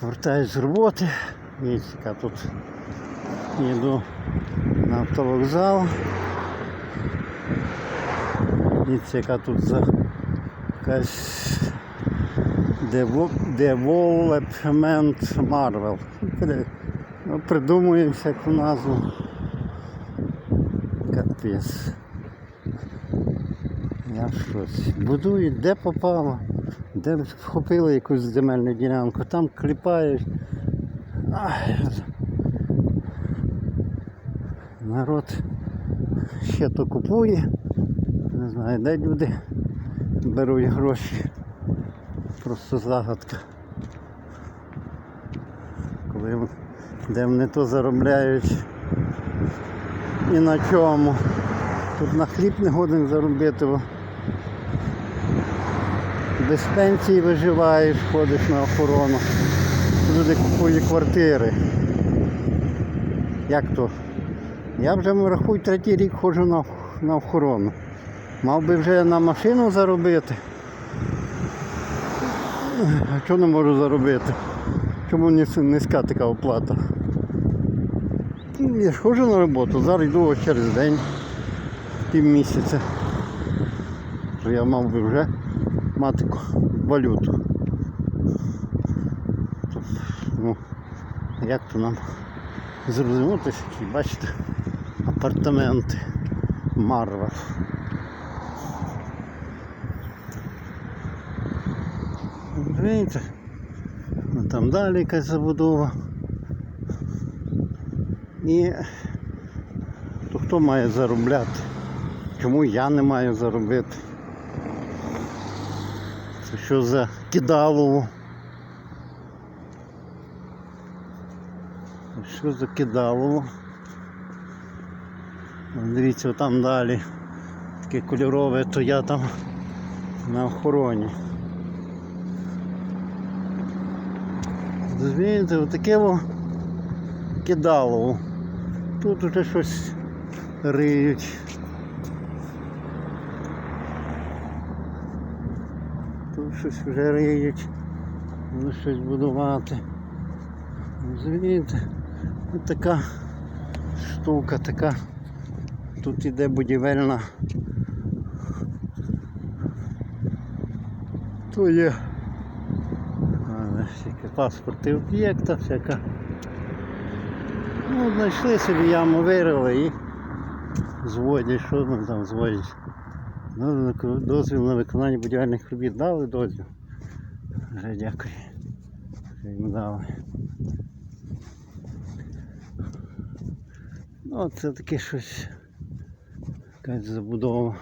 Повертаюсь з роботи. Яка тут їду на автовокзал. Дивіться, яка тут за якась Development Marvel. Ну, придумуємо всяку назву. Капець. Я в шоці. Будують, де попало, де вхопили якусь земельну ділянку, там кліпають. Народ ще то купує. Не знаю, де люди беруть гроші. Просто загадка. Коли де вони то заробляють і на чому. Тут на хліб не годен заробити. бо Без пенсії виживаєш, ходиш на охорону. Люди купують квартири. Як то? Я вже рахую третій рік ходжу на, на охорону. Мав би вже на машину заробити. А чого не можу заробити? Чому низька така оплата? Я ж ходжу на роботу, зараз йду через день, пів місяця. Я мав би вже мати валюту. Ну, як то нам зрозуміти, які, бачите, апартаменти Марвел. Видите? Ну, Там далі якась забудова. І то хто має заробляти? Чому я не маю заробити? Що за кидалово? Що за кидалово? Дивіться, там далі таке кольорове, то я там на охороні. Розумієте, отаке во кидалово. Тут уже щось риють. Щось вже риють. Буде щось будувати. Розумієте? Ось така штука така. Тут іде будівельна. То є всякі паспорти об'єкта, всяка. Ну, знайшли собі яму вирили і зводять, що вони там зводять. Ну, дозвіл на виконання будівельних робіт дали дозвіл. Вже дякую. Що їм дали. Ну, це таке щось. Якась забудова.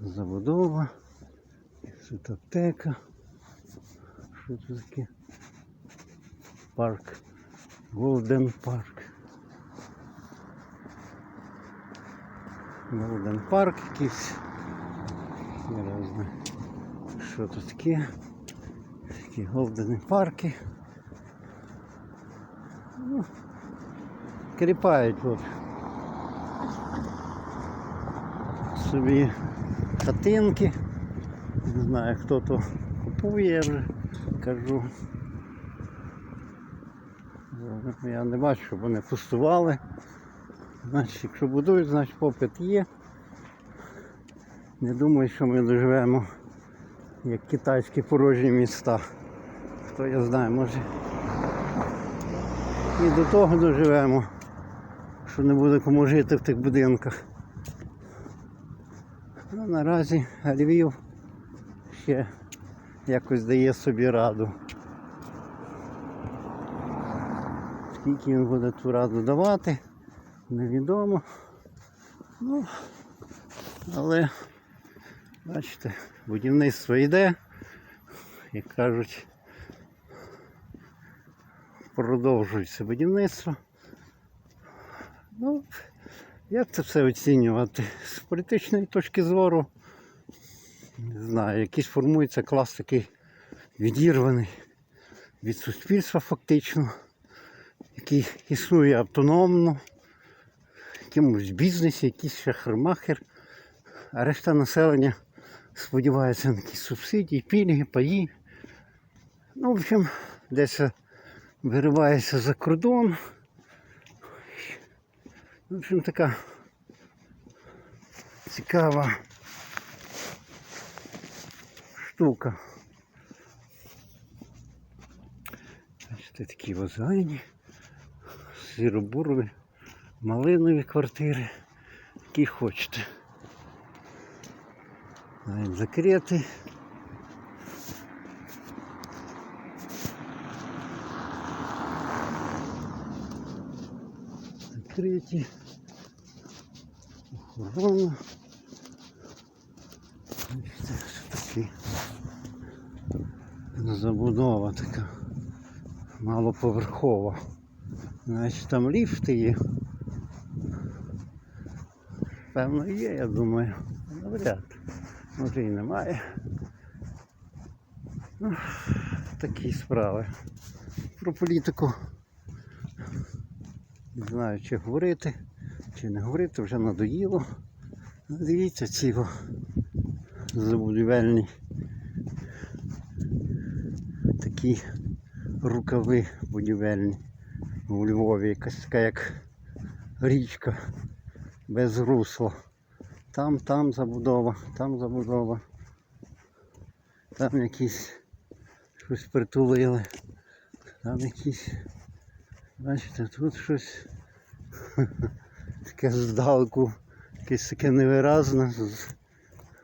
Забудова. Тут. Що це таке? Парк. Голден парк. Голден парк якийсь. Не знаю. Що тут таке? Такі голдені парки. Ну, кріпають от. Собі хатинки. Не знаю хто то купує, я вже кажу. Я не бачу, щоб вони пустували. Значить, якщо будують, значить попит є. Не думаю, що ми доживемо як китайські порожні міста. Хто я знає, може і до того доживемо, що не буде кому жити в тих будинках. Ну, наразі Львів ще якось дає собі раду. Скільки він буде ту раду давати, невідомо. Ну, але, бачите, будівництво йде, як кажуть, продовжується будівництво. Ну, як це все оцінювати? З політичної точки зору, не знаю, якийсь формується клас такий відірваний від суспільства фактично, який існує автономно, якомусь бізнесі, якийсь шахермахер, а решта населення сподіваються на якісь субсидії, пільги, паї. Ну, в общем, десь виривається за кордон. В общем, така цікава штука. Бачите, такі вазайні, сіробурові, малинові квартири, які хочете. Навіть закриті. Закриті. Охорона. Такі забудова така малоповерхова. Значить там ліфти є. Певно є, я думаю. Навряд. Може і немає. Ну, такі справи. Про політику. Не знаю, чи говорити, чи не говорити, вже надоїло. Ну, Дивіться ці забудівельні такі рукави будівельні у Львові, якась така як річка без русла. Там, там забудова, там забудова. Там якісь щось притулили. Там якісь. Бачите, тут щось таке здалеку, якесь таке невиразне.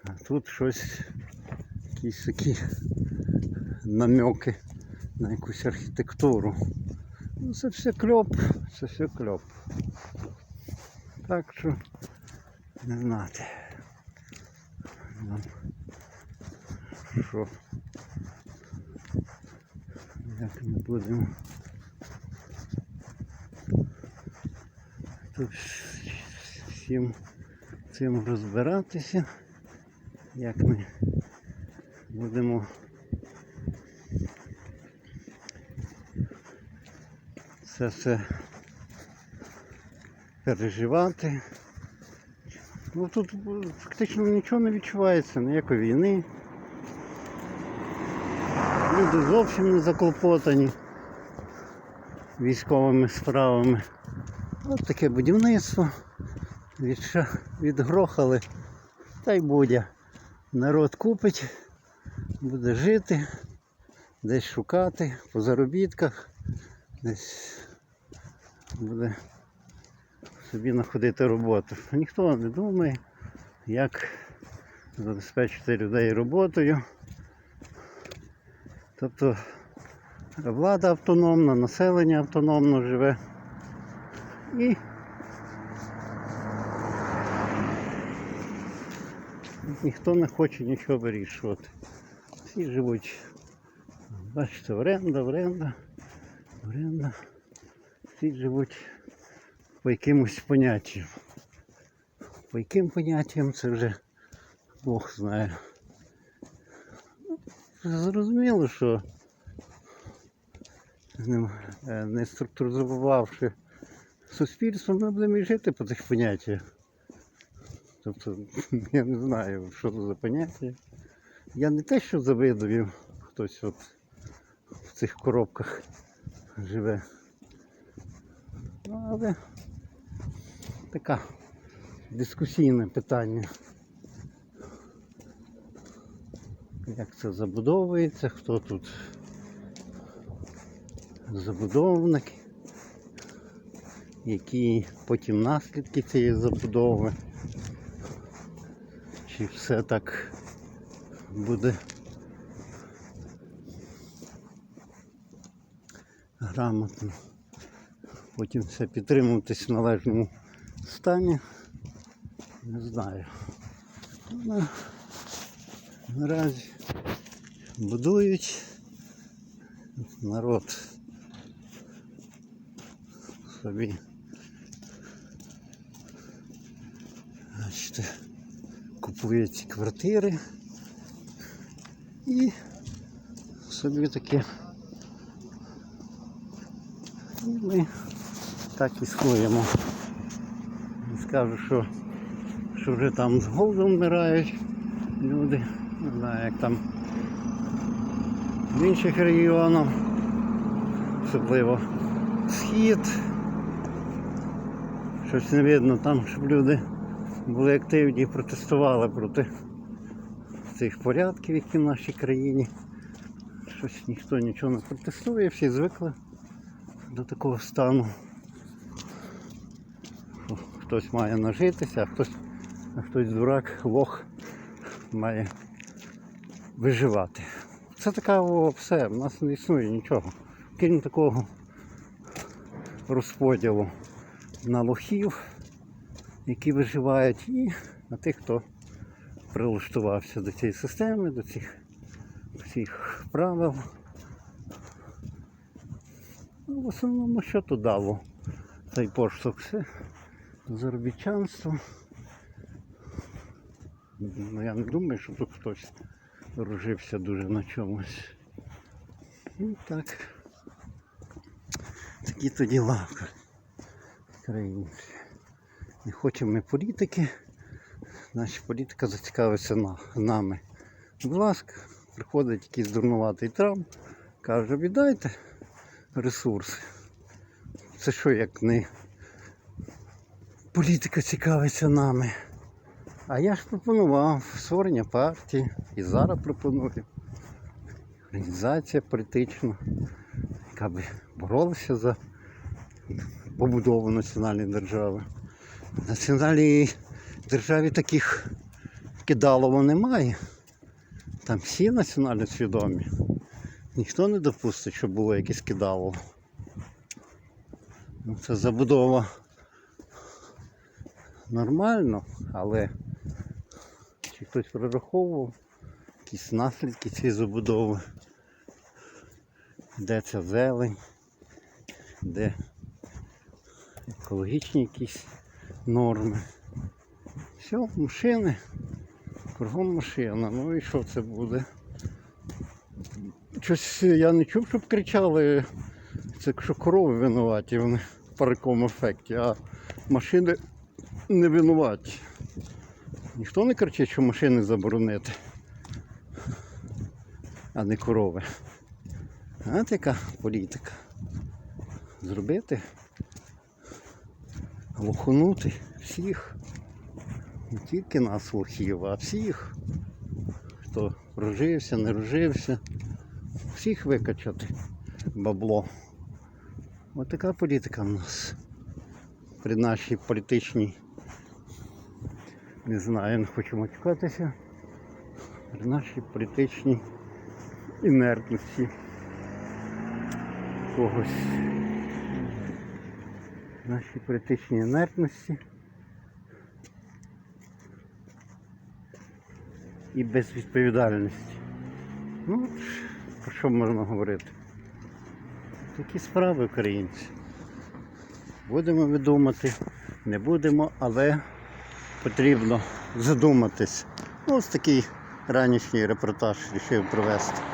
А тут щось, якісь такі намеки на якусь архітектуру. Ну, це все кльоп, це все кльоп. Так що не знати. Нам що? Як ми будемо? Тут всім цим розбиратися, як ми будемо. Це все переживати. Ну тут фактично нічого не відчувається, ніякої війни. Люди зовсім не заклопотані військовими справами. Ось таке будівництво. Відгрохали. Та й буде. Народ купить, буде жити, десь шукати по заробітках, десь буде собі знаходити роботу. Ніхто не думає, як забезпечити людей роботою. Тобто влада автономна, населення автономно живе. І ніхто не хоче нічого вирішувати. Всі живуть. Бачите, оренда, оренда, оренда. Всі живуть по якимось поняттям. По яким поняттям це вже Бог знає. Ну, Зрозуміло, що не, е, структуризувавши суспільство, ми будемо і жити по цих поняттях. Тобто, я не знаю, що це за поняття. Я не те, що завидую, хтось от в цих коробках живе. Ну, але таке дискусійне питання. Як це забудовується, хто тут забудовник, які потім наслідки цієї забудови. Чи все так буде грамотно. Потім все підтримуватись належному стані. Не знаю. Ну, наразі будують. Народ собі. Бачите, купує ці квартири і собі таке. І ми так існуємо. Не скажу, що, що вже там з голоду вмирають люди. Не знаю, як там в інших регіонах, особливо схід. Щось не видно там, щоб люди були активні і протестували проти цих порядків, які в нашій країні. Щось ніхто нічого не протестує, всі звикли до такого стану. Хтось має нажитися, а хтось, хтось дурак, лох має виживати. Це така все, в нас не існує нічого. Крім такого розподілу на лохів, які виживають, і на тих, хто прилаштувався до цієї системи, до цих всіх правил. Ну, в основному що тут дало цей поштовх? Все заробітчанство. Ну, я не думаю, що тут хтось ружився дуже на чомусь. Ну так. Такі то діла в країні. Не хочемо ми політики. Наша політика зацікавиться на, нами. Будь ласка, приходить якийсь дурнуватий Трамп, каже, віддайте ресурси. Це що як не політика цікавиться нами. А я ж пропонував створення партії і зараз пропоную. Організація політична, яка би боролася за побудову національної держави. В національній державі таких кидалово немає. Там всі національно свідомі. Ніхто не допустить, щоб було якесь кидалово. Ну, це забудова нормально, але чи хтось прораховував якісь наслідки цієї забудови, де ця зелень, де екологічні якісь норми. Все, машини, кругом машина. Ну і що це буде? Щось я не чув, щоб кричали, це що корови винуваті, вони в парикому ефекті, а машини не винуваті. Ніхто не кричить, що машини заборонити, а не корови. А яка політика. Зробити, лоханути всіх, не тільки нас лохів, а всіх, хто рожився, не рожився, всіх викачати бабло. Ось така політика в нас при нашій політичній, не знаю, не хочу матюкатися, при нашій політичній інертності когось. Нашій політичній інертності і безвідповідальності. Ну, про що можна говорити? Такі справи українці. Будемо видумати, не будемо, але потрібно задуматись. Ну, ось такий ранішній репортаж вирішив провести.